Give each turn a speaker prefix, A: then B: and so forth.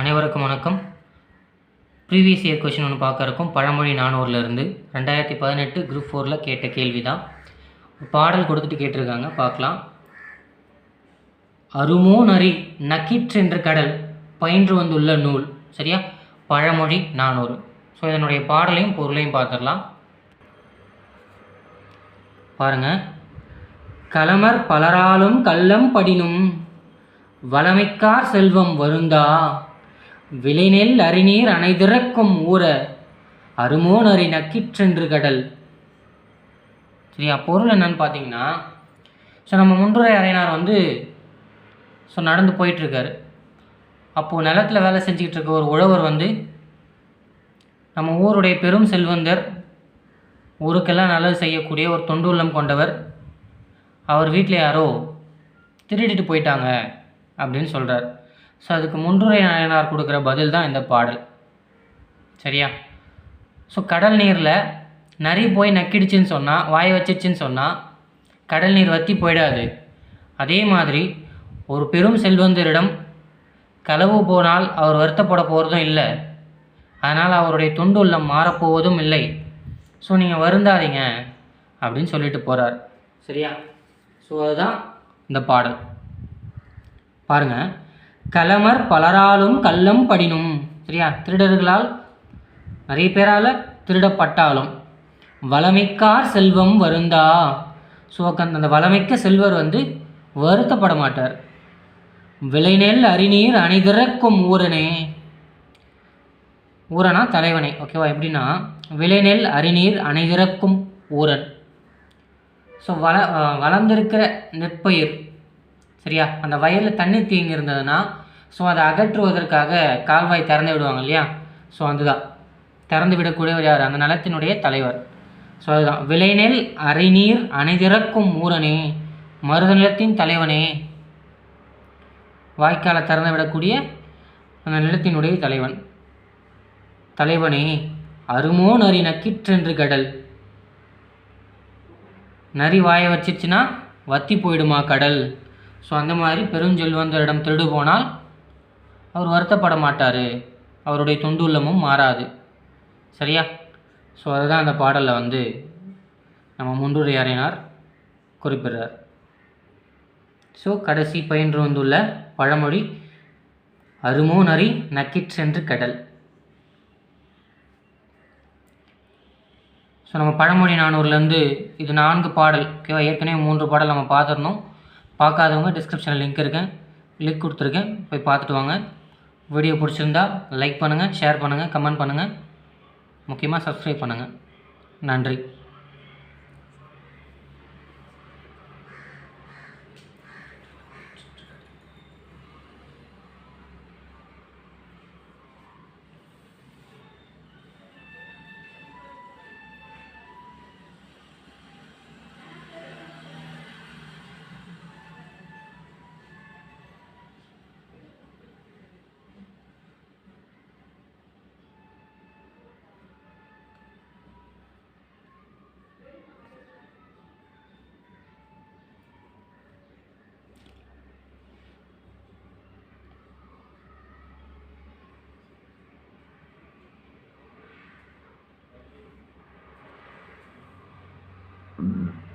A: அனைவருக்கும் வணக்கம். Previous year question ஒன்று பார்க்க இருக்கும். பழமொழி நானூறுலேருந்து ரெண்டாயிரத்தி பதினெட்டு குரூப் ஃபோரில் கேட்ட கேள்வி தான் பாடல் கொடுத்துட்டு கேட்டிருக்காங்க. பார்க்கலாம். அருமோ நரி நக்கிற்றென்ற கடல் பயின்று வந்துள்ள நூல். சரியா? பழமொழி நானூறு. ஸோ இதனுடைய பாடலையும் பொருளையும் பார்த்துடலாம். பாருங்க. கலமர் பலராலும் கள்ளம் படினும் வளமைக்கார் செல்வம் வருந்தா. விளைநெல் அறிநீர் அணைதிறக்கும் ஊர அருமோன் அறி நக்கிற்றென்று கடல். சரியா பொருள் என்னன்னு பார்த்தீங்கன்னா ஸோ நம்ம முன்றுரை அறையினார் வந்து ஸோ நடந்து போயிட்டுருக்காரு. அப்போது நிலத்தில் வேலை செஞ்சுக்கிட்டு இருக்க ஒரு உழவர் வந்து நம்ம ஊருடைய பெரும் செல்வந்தர் ஊருக்கெல்லாம் நல்லது செய்யக்கூடிய ஒரு தொண்டுள்ளம் கொண்டவர். அவர் வீட்டில் யாரோ திருடிட்டு போயிட்டாங்க அப்படின்னு சொல்கிறார் ஸோ அதுக்கு முன்றுரை நாயனார் கொடுக்குற பதில் தான் இந்த பாடல். சரியா? ஸோ கடல் நீரில் நரி போய் நக்கிடுச்சுன்னு சொன்னால் வாய் வச்சிடுச்சுன்னு சொன்னால் கடல் நீர் வற்றி போயிடாது. அதே மாதிரி ஒரு பெரும் செல்வந்தரிடம் களவு போனால் அவர் வருத்தப்பட போகிறதும் இல்லை. அதனால் அவருடைய தொண்டுள்ளம் மாறப்போவதும் இல்லை. ஸோ நீங்கள் வருந்தாதீங்க அப்படின்னு சொல்லிட்டு போகிறார் சரியா? ஸோ அதுதான் இந்த பாடல். பாருங்கள் கலமர் பலராலும் கள்ளம் படினும். சரியா? திருடர்களால் நிறைய பேரால் திருடப்பட்டாலும் வளமிக்கார் செல்வம் வருந்தா. ஸோ அந்த வளமிக்க செல்வர் வந்து வருத்தப்பட மாட்டார். விளைநெல் அறிநீர் அணிதிறக்கும் ஊரனே. ஊரனா தலைவனே. ஓகேவா? எப்படின்னா விளைநெல் அறிநீர் அணிதிறக்கும் ஊரன். ஸோ வள வளர்ந்திருக்கிற நெற்பயிர் சரியா? அந்த வயலில் தண்ணி தீங்கி இருந்ததுன்னா ஸோ அதை அகற்றுவதற்காக கால்வாய் திறந்து விடுவாங்க இல்லையா? ஸோ அதுதான். திறந்து விடக்கூடியவர் யார்? அந்த நிலத்தினுடைய தலைவர். ஸோ அதுதான். விளைநெல் அரைநீர் அணைதிறக்கும் ஊரனே மருத நிலத்தின் தலைவனே. வாய்க்காலை திறந்து விடக்கூடிய அந்த நிலத்தினுடைய தலைவன். தலைவனே அருமோ நரி நக்கிற்றென்று கடல். நரி வாயை வச்சிச்சுன்னா வத்தி போயிடுமா கடல்? ஸோ அந்த மாதிரி பெருஞ்செல்வந்தரிடம் திருடு போனால் அவர் வருத்தப்பட மாட்டார். அவருடைய தொண்டுள்ளமும் மாறாது. சரியா? ஸோ அதுதான் அந்த பாடலில் வந்து நம்ம முன்னுரையாறினார் குறிப்பிடுறார். ஸோ கடைசி பயின்று வந்துள்ள பழமொழி அருமோ நரி நக்கிற்றென்று கடல். ஸோ நம்ம பழமொழி நானூறுலேருந்து இது நான்கு பாடல் ஓகேவா ஏற்கனவே மூன்று பாடல் நம்ம பார்த்துருந்தோம் பார்க்காதவங்க டிஸ்கிரிப்ஷனில் லிங்க் இருக்கேன். லிங்க் கொடுத்துருக்கேன். போய் பார்த்துட்டு வாங்க. வீடியோ பிடிச்சிருந்தா லைக் பண்ணுங்கள் ஷேர் பண்ணுங்கள் கமெண்ட் பண்ணுங்கள் முக்கியமாக சப்ஸ்கிரைப் பண்ணுங்கள் நன்றி.
B: Mm-hmm.